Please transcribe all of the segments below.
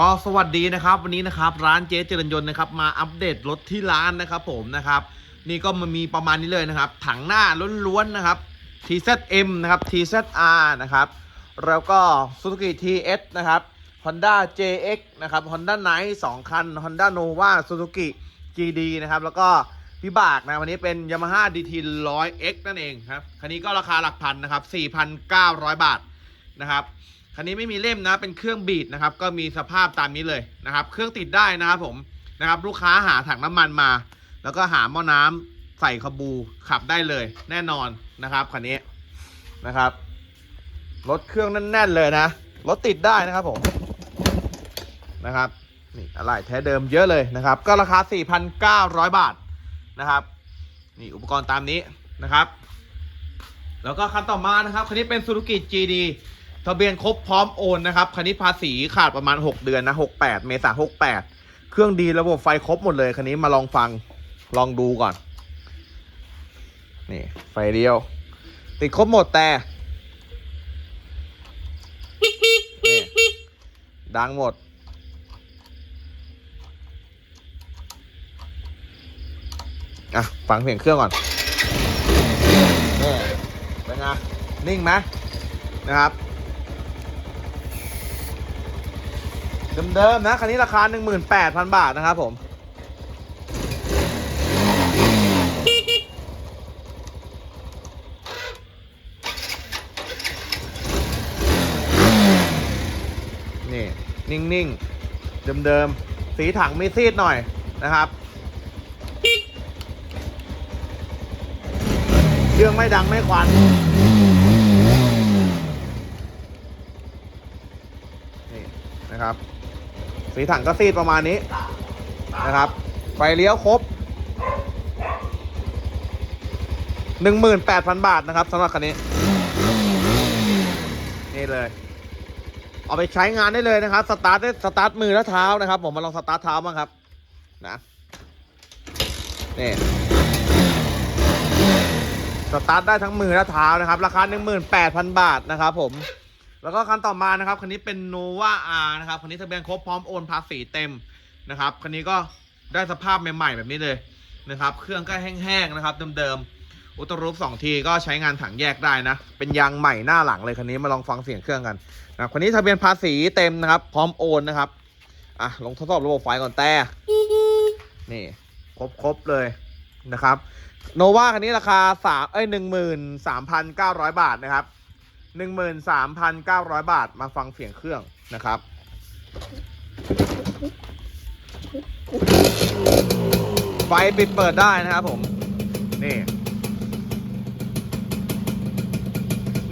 ก็สวัสดีนะครับวันนี้นะครับร้านเจ๊เจริญยนต์นะครับมาอัปเดตรถที่ร้านนะครับผมนะครับนี่ก็มันมีประมาณนี้เลยนะครับ ถังหน้าล้วนๆนะครับ TZM นะครับ TZR นะครับแล้วก็ Suzuki TS นะครับ Honda JX นะครับ Honda Night 2 คัน Honda Nova Suzuki GD นะครับแล้วก็พิบากนะวันนี้เป็น Yamaha DT 100X นั่นเองครับคันนี้ก็ราคาหลักพันนะครับ 4,900 บาทนะครับ คันนี้ไม่มีเล่มนะ เป็นเครื่องบีดนะครับ ก็มีสภาพตามนี้เลยนะครับ เครื่องติดได้นะครับผมนะครับ ลูกค้าหาถังน้ำมันมา แล้วก็หาหม้อน้ำใส่ขบูขับได้เลย แน่นอนนะครับคันนี้นะครับรถเครื่องแน่นๆเลยนะรถติดได้นะครับผมนะครับนี่อะไรแท้เดิมเยอะเลยนะครับ ก็ราคา 4,900 บาทนะครับ นี่อุปกรณ์ตามนี้นะครับ แล้วก็คันต่อมานะครับคันนี้เป็น Suzuki GD ทะเบียนครบพร้อมโอนนะครับคันนี้ภาษีขาดประมาณ 6 เดือนนะ68 เมษา68 เครื่องดีระบบไฟครบหมดเลยคันนี้มาลองฟังลองดูก่อน นี่ ไฟเดียว ติดครบหมดแต่นี่ดังหมด อะ ฟังเสียงเครื่องก่อนนี่เป็นไง นิ่งไหมนะครับ เดิมๆนะ คันนี้ราคา 18,000 บาทนะครับผม นี่ นิ่ง ๆ เดิม ๆ สีถังมีซีดหน่อยนะครับเครื่องไม่ดังไม่ควันนี่นะครับ สีถังก็ซีดประมาณนี้นะครับ ไฟเลี้ยวครบ 18,000 บาทนะครับสำหรับคันนี้ นี่เลย เอาไปใช้งานได้เลยนะครับ สตาร์ทได้สตาร์ทมือและเท้านะครับ ผมมาลองสตาร์ทเท้าบ้างครับ นะนี่สตาร์ทได้ทั้งมือและเท้านะครับ ราคา 18,000 บาทนะครับผม แล้วก็คันต่อมานะครับคันนี้เป็น Nova R นะครับคันนี้ทะเบียนครบพร้อมโอนภาษีเต็มนะครับคันนี้ก็ได้สภาพใหม่ๆแบบนี้เลยนะครับ เครื่องก็แห้งๆนะครับเดิมๆอุตรูปสองทีก็ใช้งานถังแยกได้นะ เป็นยางใหม่หน้าหลังเลยคันนี้มาลองฟังเสียงเครื่องกันนะครับคันนี้ทะเบียนภาษีเต็มนะครับ พร้อมโอนนะครับอะลองทดสอบระบบไฟก่อนแต่นี่ครบๆเลยนะครับโนวาคันนี้ราคาสามเอ้ยหนึ่งหมื่นสามพันเก้าร้อยบาทนะครับ หนึ่งหมื่นสามพันเก้าร้อยบาทมาฟังเสียงเครื่องนะครับ ไฟปิดเปิดได้นะครับผม นี่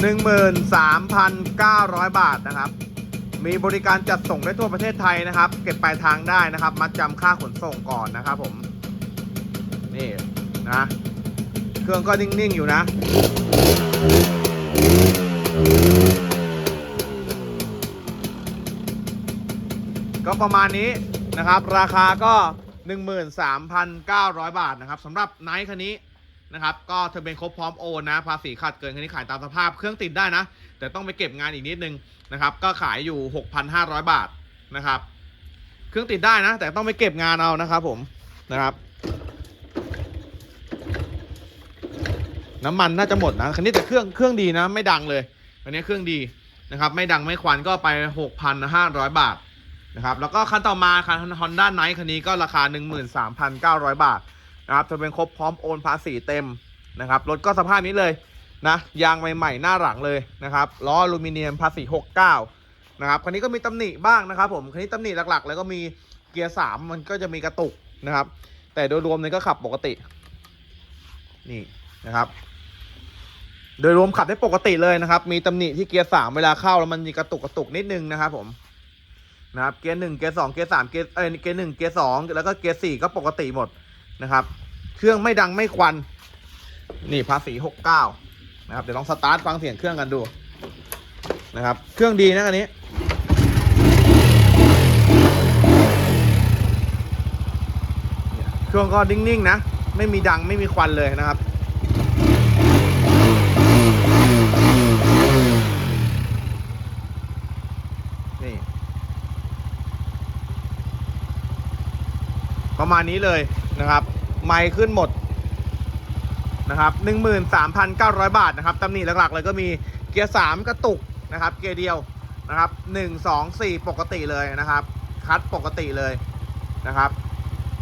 หนึ่งหมื่นสามพันเก้าร้อยบาทนะครับ มีบริการจัดส่งได้ทั่วประเทศไทยนะครับ เก็บปลายทางได้นะครับ มัดจำค่าขนส่งก่อนนะครับผม นี่นะ เครื่องก็นิ่ง ๆ อยู่นะ ก็ประมาณนี้นะครับ ราคาก็ 13,900 บาทนะครับสำหรับไนท์คันนี้นะครับก็เธอเป็นครบพร้อมโอนนะ ภาษีขาดเกินคันนี้ขายตามสภาพเครื่องติดได้นะ แต่ต้องไปเก็บงานอีกนิดนึงนะครับก็ขายอยู่ 6,500 บาทนะครับ เครื่องติดได้นะ แต่ต้องไปเก็บงานเอานะครับผมนะครับน้ำมันน่าจะหมดนะคันนี้แต่เครื่องเครื่องดีนะ ไม่ดังเลยอันนี้เครื่องดีนะครับ ไม่ดังไม่ควันก็ไป 6,500 บาท นะครับแล้วก็คันต่อมาคัน Honda Night คันนี้ก็ราคา 13,900 บาทนะครับจะเป็นครบพร้อมโอนภาษีเต็มนะครับรถก็สภาพนี้เลยนะยางใหม่ๆหน้าหลังเลยนะครับล้ออลูมิเนียมภาษี 69นะครับคันนี้ก็มีตำหนิบ้างนะครับผมคันนี้ตำหนิหลักๆ แล้วก็มีเกียร์ 3 มันก็จะมีกระตุกนะครับ แต่โดยรวมเนี่ยก็ขับปกตินี่นะครับ โดยรวมขับได้ปกติเลยนะครับ มีตำหนิที่เกียร์สามเวลาเข้าแล้วมันมีกระตุกกระตุกนิดนึงนะครับผม นะครับเกียร์หนึ่งเกียร์สองเกียร์สามเกียร์เอ้ยเกียร์หนึ่งเกียร์สองแล้วก็เกียร์สี่ก็ปกติหมดนะครับ เครื่องไม่ดังไม่ควัน นี่ภาษีหกเก้านะครับเดี๋ยวลองสตาร์ทฟังเสียงเครื่องกันดูนะครับ เครื่องดีนะอันนี้ เครื่องก็นิ่งๆนะ ไม่มีดังไม่มีควันเลยนะครับ นี่ ประมาณนี้เลยนะครับไมค์ขึ้นหมดนะครับ13,900 บาทนะครับตำหนิหลักๆเลยก็มีเกียร์ 3 กระตุกนะครับเกียร์เดียวนะครับ1 2 4 ปกติเลยนะครับคัดปกติเลยนะครับ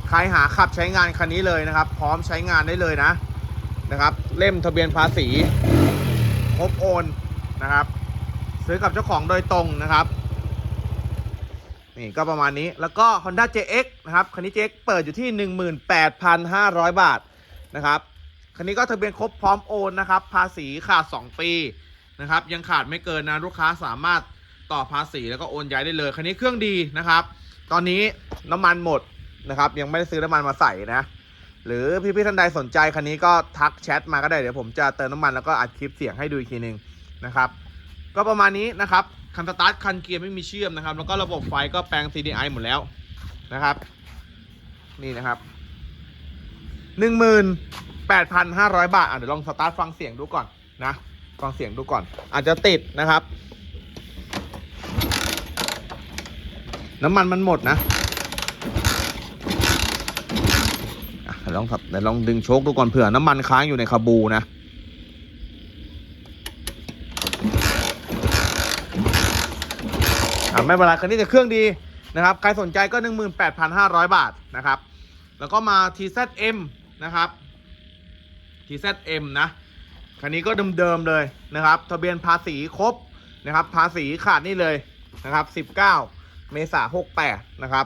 ใครหาขับใช้งานคันนี้เลยนะครับ พร้อมใช้งานได้เลยนะนะครับ เล่มทะเบียนภาษีครบโอนนะครับ ซื้อกับเจ้าของโดยตรงนะครับ นี่ก็ประมาณนี้แล้วก็ Honda JX นะครับ คันนี้ JX เปิดอยู่ที่ 18,500 บาทนะครับ คันนี้ก็ทะเบียนครบพร้อมโอนนะครับ ภาษีขาด 2 ปีนะครับ ยังขาดไม่เกินนะลูกค้าสามารถต่อภาษีแล้วก็โอนย้ายได้เลย คันนี้เครื่องดีนะครับ ตอนนี้น้ำมันหมดนะครับ ยังไม่ได้ซื้อน้ำมันมาใส่นะ หรือพี่ๆท่านใดสนใจคันนี้ก็ทักแชทมาก็ได้เดี๋ยวผมจะเติมน้ำมันแล้วก็อัดคลิปเสียงให้ดูอีกทีหนึงนะครับ ก็ประมาณนี้นะครับ คันสตาร์ทคันเกียร์ไม่มีเชื่อมนะครับ แล้วก็ระบบไฟก็แปลง CDI หมดแล้วนะครับ นี่นะครับหนึ่งหมื่นแปดพันห้าร้อยบาทอะเดี๋ยวลองสตาร์ทฟังเสียงดูก่อนนะฟังเสียงดูก่อน อาจจะติดนะครับ น้ำมันมันหมดนะอะเดี๋ยวลองเดี๋ยวลองดึงโชคดูก่อนเผื่อน้ำมันค้างอยู่ในคาบูนะ อะ ไม่เป็นไรคันนี้จะเครื่องดีนะครับ ใครสนใจก็ 18,500 บาทนะครับ แล้วก็มา TZM นะครับ TZM นะ คันนี้ก็เดิมๆเลยนะครับ ทะเบียนภาษีครบนะครับ ภาษีขาดนี่เลยนะครับ 19 เมษายน68 นะครับ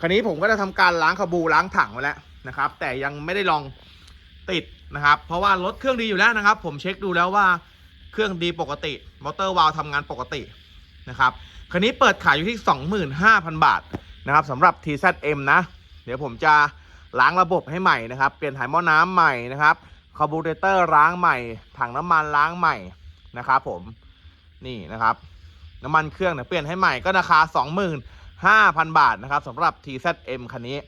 คันนี้ผมก็จะทำการล้างคาบูล้างถังไว้แล้วนะครับ แต่ยังไม่ได้ลองติดนะครับ เพราะว่ารถเครื่องดีอยู่แล้วนะครับ ผมเช็คดูแล้วว่าเครื่องดีปกติ มอเตอร์วาล์วทำงานปกติ นะครับคันนี้เปิดขายอยู่ที่ 25,000 บาทนะครับสำหรับ TZM นะ เดี๋ยวผมจะล้างระบบให้ใหม่นะครับ เปลี่ยนถ่ายหม้อน้ำใหม่นะครับคาร์บูเรเตอร์ล้างใหม่ ถังน้ำมันล้างใหม่นะครับผมนี่นะครับ น้ำมันเครื่องเนี่ยเปลี่ยนให้ใหม่ก็ราคา 25,000 บาทนะครับสำหรับ TZM คันนี้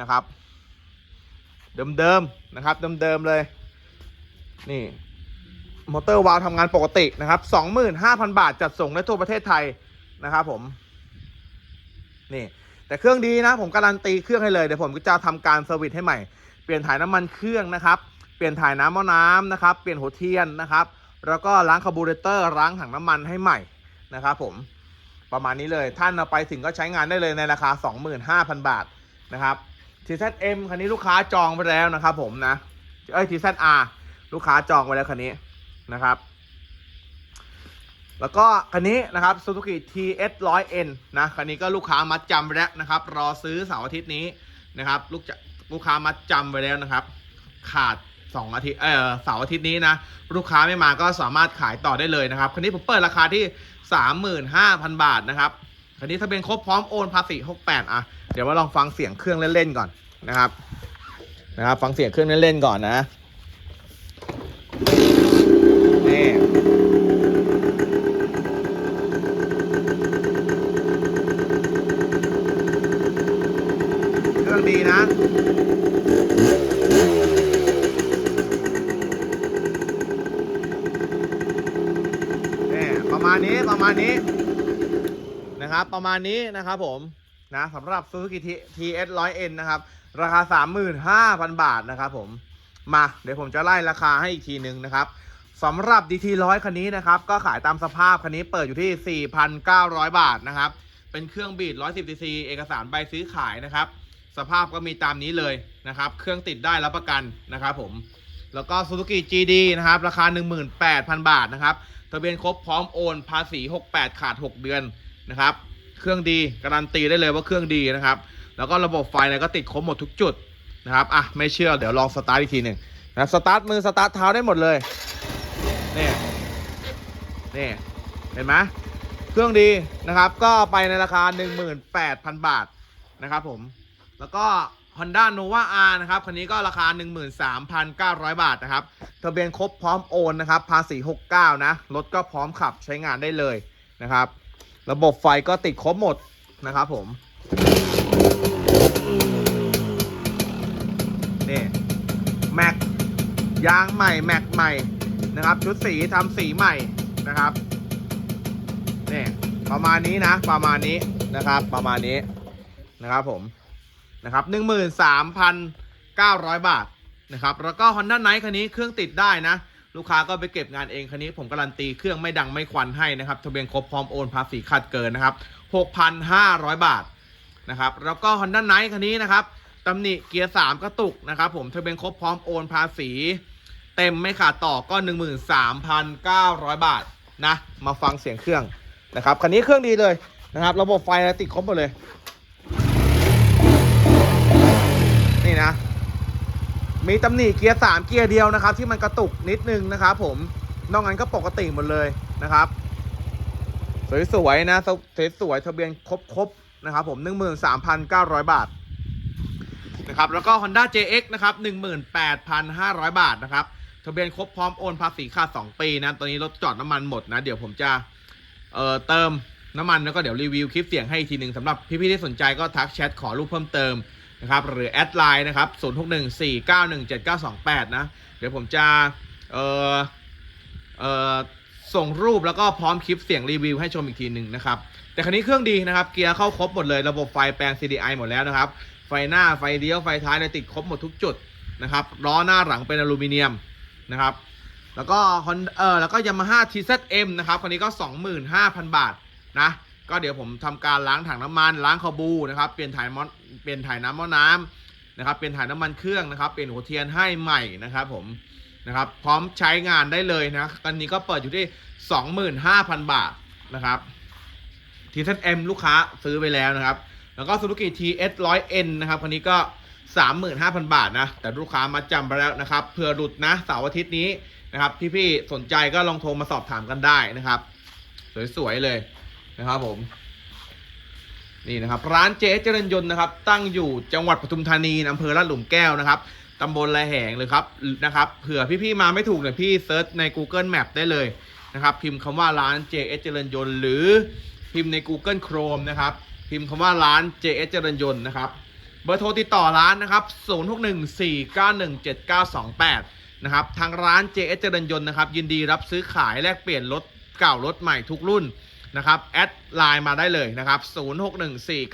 นะครับ เดิมๆนะครับเดิมๆเลย นี่ มอเตอร์วาล์วทำงานปกตินะครับ 25,000 บาทจัดส่งได้ทั่วประเทศไทยนะครับผม นี่ แต่เครื่องดีนะ ผมการันตีเครื่องให้เลย เดี๋ยวผมก็จะทำการเซอร์วิสให้ใหม่ เปลี่ยนถ่ายน้ำมันเครื่องนะครับ เปลี่ยนถ่ายน้ำมอน้ำนะครับ เปลี่ยนหัวเทียนนะครับ แล้วก็ล้างคาร์บูเรเตอร์ล้างถังน้ำมันให้ใหม่นะครับผม ประมาณนี้เลย ท่านเอาไปถึงก็ใช้งานได้เลยในราคา 25,000 บาทนะครับ TZM คันนี้ลูกค้าจองไปแล้วนะครับผมนะ เอ้ย TZR ลูกค้าจองไว้แล้วคันนี้ นะครับ แล้วก็คันนี้นะครับ Suzuki TS 100N นะคันนี้ก็ลูกค้ามัดจำไปแล้วนะครับ รอซื้อเสาร์อาทิตย์นี้นะครับ ลูกจลูกค้ามัดจำไปแล้วนะครับ ขาด2อาทิตย์เออเสาร์อาทิตย์นี้นะ ลูกค้าไม่มาก็สามารถขายต่อได้เลยนะครับคันนี้ผมเปิดราคาที่35,000บาทนะครับคันนี้ถ้าเป็นครบพร้อมโอนภาษี68อะเดี๋ยวมาลองฟังเสียงเครื่องเล่นๆก่อนนะครับ นะครับ ฟังเสียงเครื่องเล่นๆก่อนนะ นี่เครื่องดีนะนี่ประมาณนี้ประมาณนี้นะครับ ประมาณนี้นะครับผมนะสำหรับ Suzuki TS 100N นะครับ ราคา 35,000 บาทนะครับผม มา เดี๋ยวผมจะไล่ราคาให้อีกทีหนึ่งนะครับ สำหรับ DT 100 คันนี้นะครับก็ขายตามสภาพคันนี้เปิดอยู่ที่ 4,900 บาทนะครับเป็นเครื่องบีด 110 cc เอกสารใบซื้อขายนะครับ สภาพก็มีตามนี้เลยนะครับ เครื่องติดได้รับประกันนะครับผม แล้วก็ Suzuki GD นะครับ ราคา 18,000 บาทนะครับ ทะเบียนครบพร้อมโอน ภาษี 68 ขาด 6 เดือนนะครับ เครื่องดี การันตีได้เลยว่าเครื่องดีนะครับ แล้วก็ระบบไฟอะไรก็ติดครบหมดทุกจุดนะครับ อะ ไม่เชื่อ เดี๋ยวลองสตาร์ทอีกทีหนึ่งนะ สตาร์ทมือ สตาร์ทเท้าได้หมดเลย นี่เห็นไหมเครื่องดีนะครับก็ไปในราคา 18,000 บาทนะครับผม แล้วก็ Honda Nova R นะครับคันนี้ก็ราคา 13,900 บาทนะครับทะเบียนครบพร้อมโอนนะครับภาษี 69 นะรถก็พร้อมขับใช้งานได้เลยนะครับ ระบบไฟก็ติดครบหมดนะครับผมนี่แม็กยางใหม่แม็กใหม่นะครับชุดสีทำสีใหม่ นะครับนี่ประมาณนี้นะ ประมาณนี้นะครับ ประมาณนี้นะครับผมนะครับ13,900บาทนะครับ แล้วก็ Honda Night คันนี้เครื่องติดได้นะ ลูกค้าก็ไปเก็บงานเองคันนี้ผมการันตีเครื่องไม่ดังไม่ควันให้นะครับทะเบียนครบพร้อมโอนภาษีขาดเกินนะครับ6,500บาทนะครับ แล้วก็ Honda Night คันนี้นะครับตำหนิเกียร์3กระตุกนะครับผมทะเบียนครบพร้อมโอนภาษี เต็มไม่ขาดต่อก็13,900บาท นะ มาฟังเสียงเครื่องนะครับคันนี้เครื่องดีเลยนะครับ ระบบไฟอะติดครบหมดเลย นี่นะ มีตำหนิเกียร์สามเกียร์เดียวนะครับ ที่มันกระตุกนิดนึงนะครับผมนอกนั้นก็ปกติหมดเลยนะครับ สวยๆนะสวยๆทะเบียนครบๆนะครับ ผม 13,900 บาทนะครับแล้วก็ Honda JX นะครับ 18,500 บาทนะครับ ทะเบียนครบพร้อมโอนภาษีค่า2ปีนะ ตอนนี้รถจอดน้ำมันหมดนะ เดี๋ยวผมจะเอ่อเติมน้ำมันแล้วก็เดี๋ยวรีวิวคลิปเสียงให้อีกทีหนึ่งสำหรับพี่ๆที่สนใจก็ทักแชทขอรูปเพิ่มเติมนะครับหรือแอดไลน์นะครับ0614917928 นะ เดี๋ยวผมจะเอ่อเอ่อส่งรูปแล้วก็พร้อมคลิปเสียงรีวิวให้ชมอีกทีหนึ่งนะครับ แต่คันนี้เครื่องดีนะครับ เกียร์เข้าครบหมดเลยระบบไฟแปลง CDI หมดแล้วนะครับ ไฟหน้าไฟเลี้ยวไฟท้ายเนี่ยติดครบหมดทุกจุดนะครับล้อหน้าหลังเป็นอลูมิเนียม นะครับ แล้วก็ฮอนเออแล้วก็ยามาฮ่า TZM นะครับคันนี้ก็ 25,000 บาทนะก็เดี๋ยวผมทำการล้างถังน้ำมันล้างคาบูนะครับเปลี่ยนถ่ายมอเปลี่ยนถ่ายน้ำมอน้ำนะครับเปลี่ยนถ่ายน้ำมันเครื่องนะครับเปลี่ยนหัวเทียนให้ใหม่นะครับผมนะครับพร้อมใช้งานได้เลยนะคันนี้ก็เปิดอยู่ที่ 25,000 บาทนะครับ TZM ลูกค้าซื้อไปแล้วนะครับ แล้วก็ Suzuki TS 100N นะครับคันนี้ก็ 35,000 บาทนะ แต่ลูกค้ามาจำไปแล้วนะครับเผื่อหลุดนะเสาร์อาทิตย์นี้นะครับพี่ๆสนใจก็ลองโทรมาสอบถามกันได้นะครับ สวยๆเลยนะครับผมนี่นะครับร้านเจ๊เจริญยนต์นะครับ ตั้งอยู่จังหวัดปทุมธานีอำเภอลาดหลุมแก้วนะครับตำบลละแหงเลยครับนะครับเผื่อพี่ๆมาไม่ถูกเนี่ยพี่เซิร์ชใน Google Map ได้เลยนะครับ พิมพ์คำว่าร้าน JS เจริญยนต์หรือพิมพ์ใน Google Chrome นะครับ พิมพ์คำว่าร้าน JS เจริญยนต์นะครับ บอร์โทรติดต่อร้านนะครับ 0614917928 นะครับ ทางร้าน JS เจริญยนต์นะครับ ยินดีรับซื้อขายแลกเปลี่ยนรถเก่ารถใหม่ทุกรุ่นนะครับ แอดไลน์มาได้เลยนะครับ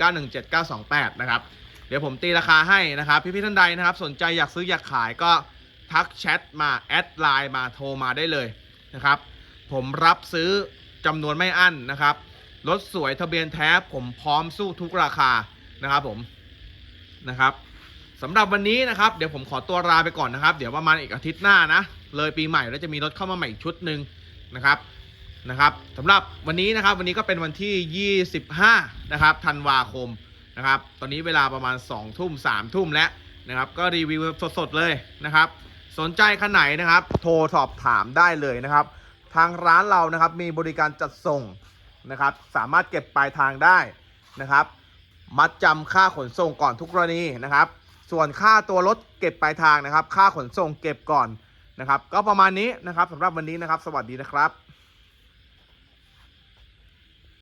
0614917928 นะครับ เดี๋ยวผมตีราคาให้นะครับ พี่ๆท่านใดนะครับ สนใจอยากซื้ออยากขายก็ทักแชทมาแอดไลน์มาโทรมาได้เลยนะครับ ผมรับซื้อจำนวนไม่อั้นนะครับ รถสวยทะเบียนแท้ผมพร้อมสู้ทุกราคานะครับผม นะครับสำหรับวันนี้นะครับเดี๋ยวผมขอตัวลาไปก่อนนะครับ เดี๋ยวประมาณอีกอาทิตย์หน้านะ เลยปีใหม่แล้วจะมีรถเข้ามาใหม่อีกชุดหนึ่งนะครับนะครับสำหรับวันนี้นะครับวันนี้ก็เป็นวันที่ 25 นะครับธันวาคมนะครับ ตอนนี้เวลาประมาณ 2 ทุ่ม 3 ทุ่มแล้วนะครับ ก็รีวิวสดๆเลยนะครับ สนใจคันไหนนะครับ โทรสอบถามได้เลยนะครับ ทางร้านเรานะครับมีบริการจัดส่งนะครับ สามารถเก็บปลายทางได้นะครับ มัดจำค่าขนส่งก่อนทุกกรณีนะครับ ส่วนค่าตัวรถเก็บปลายทางนะครับ ค่าขนส่งเก็บก่อนนะครับ ก็ประมาณนี้นะครับสำหรับวันนี้นะครับ สวัสดีนะครับ